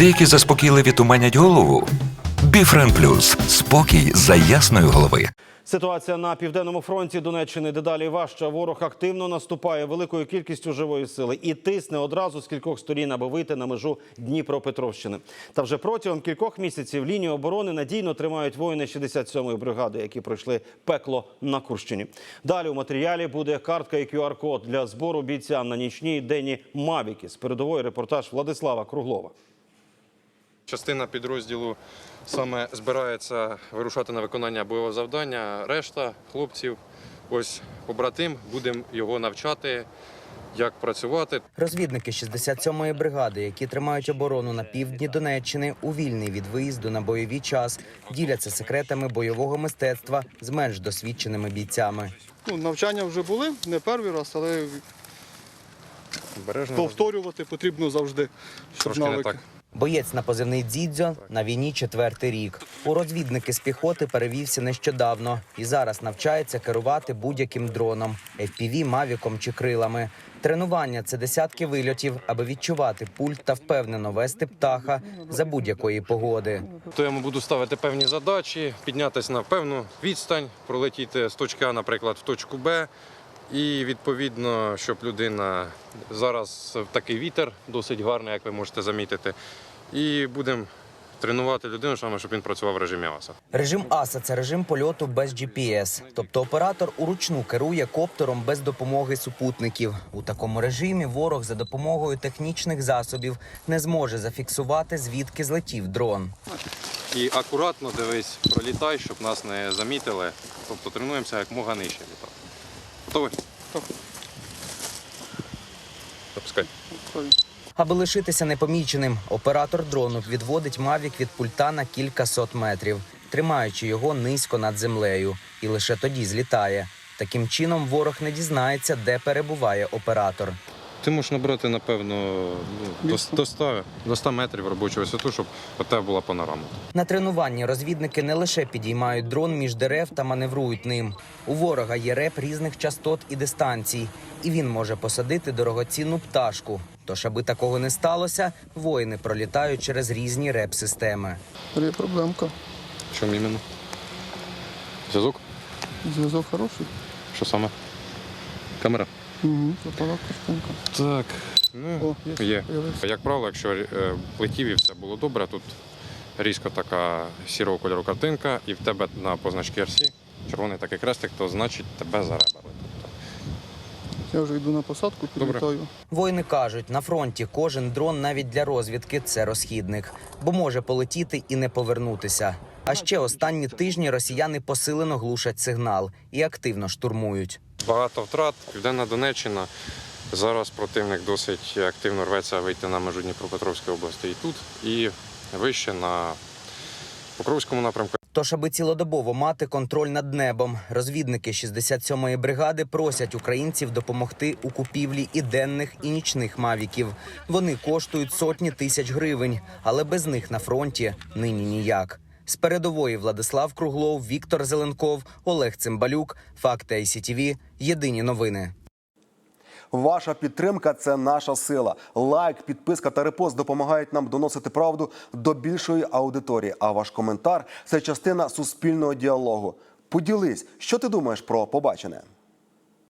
Деякі заспокійливі туманять голову. Біфрен Плюс спокій за ясної голови. Ситуація на південному фронті Донеччини дедалі важча. Ворог активно наступає великою кількістю живої сили і тисне одразу з кількох сторін, аби вийти на межу Дніпропетровщини. Та вже протягом кількох місяців лінію оборони надійно тримають воїни 67-ї бригади, які пройшли пекло на Курщині. Далі у матеріалі буде картка і QR-код для збору бійцям на нічні і денні мавіки. З передової репортаж Владислава Круглова. Частина підрозділу саме збирається вирушати на виконання бойового завдання. Решта хлопців, ось побратим, будемо його навчати, як працювати. Розвідники 67-ї бригади, які тримають оборону на півдні Донеччини, у вільний від виїзду на бойовий час, діляться секретами бойового мистецтва з менш досвідченими бійцями. Ну, навчання вже були, не перший раз, але Обережно повторювати потрібно завжди. Щоб трошки не так. Боєць на позивний Дзідзьо на війні четвертий рік. У розвідники з піхоти перевівся нещодавно і зараз навчається керувати будь-яким дроном FPV, мавіком чи крилами. Тренування це десятки вильотів, аби відчувати пульт та впевнено вести птаха за будь-якої погоди. То я буду ставити певні задачі, піднятися на певну відстань, пролетіти з точки А, наприклад, в точку Б. І відповідно, щоб людина зараз такий вітер досить гарний, як ви можете замітити. І будемо тренувати людину, саме, щоб він працював в режимі АСА. Режим АСА це режим польоту без GPS, тобто оператор уручну керує коптером без допомоги супутників. У такому режимі ворог за допомогою технічних засобів не зможе зафіксувати звідки злетів дрон. І акуратно дивись, пролітай, щоб нас не замітили. Тобто тренуємося як мога нижче літати. Готовий? Запускай. Аби лишитися непоміченим, оператор дрону відводить мавік від пульта на кілька сот метрів, тримаючи його низько над землею, і лише тоді злітає. Таким чином ворог не дізнається, де перебуває оператор. Ти можеш набрати, напевно, ну, до, до, 100, до 100 метрів робочу висоту, щоб у тебе була панорама. На тренуванні розвідники не лише підіймають дрон між дерев та маневрують ним. У ворога є реп різних частот і дистанцій, і він може посадити дорогоцінну пташку. Тож, аби такого не сталося, воїни пролітають через різні реп-системи. Є проблемка. Чому іменно? Зв'язок? Зв'язок хороший. Що саме? Камера? Угу. Картинка. Так. Ну, О, є. є. Як правило, якщо е, летів і все було добре, тут різко така сірого кольору картинка, і в тебе на позначці RC червоний такий крестик, то значить тебе заребали. Я вже йду на посадку, Добре. підлітаю. Воїни кажуть, на фронті кожен дрон навіть для розвідки це розхідник, бо може полетіти і не повернутися. А ще останні тижні росіяни посилено глушать сигнал і активно штурмують. Багато втрат. Південна Донеччина. Зараз противник досить активно рветься вийти на межу Дніпропетровської області і тут, і вище на Покровському напрямку. Тож, аби цілодобово мати контроль над небом, розвідники 67-ї бригади просять українців допомогти у купівлі і денних, і нічних мавіків. Вони коштують сотні тисяч гривень, але без них на фронті нині ніяк. З передової Владислав Круглов, Віктор Зеленков, Олег Цимбалюк. Факти ICTV. Єдині новини. Ваша підтримка це наша сила. Лайк, підписка та репост допомагають нам доносити правду до більшої аудиторії. А ваш коментар це частина суспільного діалогу. Поділись, що ти думаєш про побачене.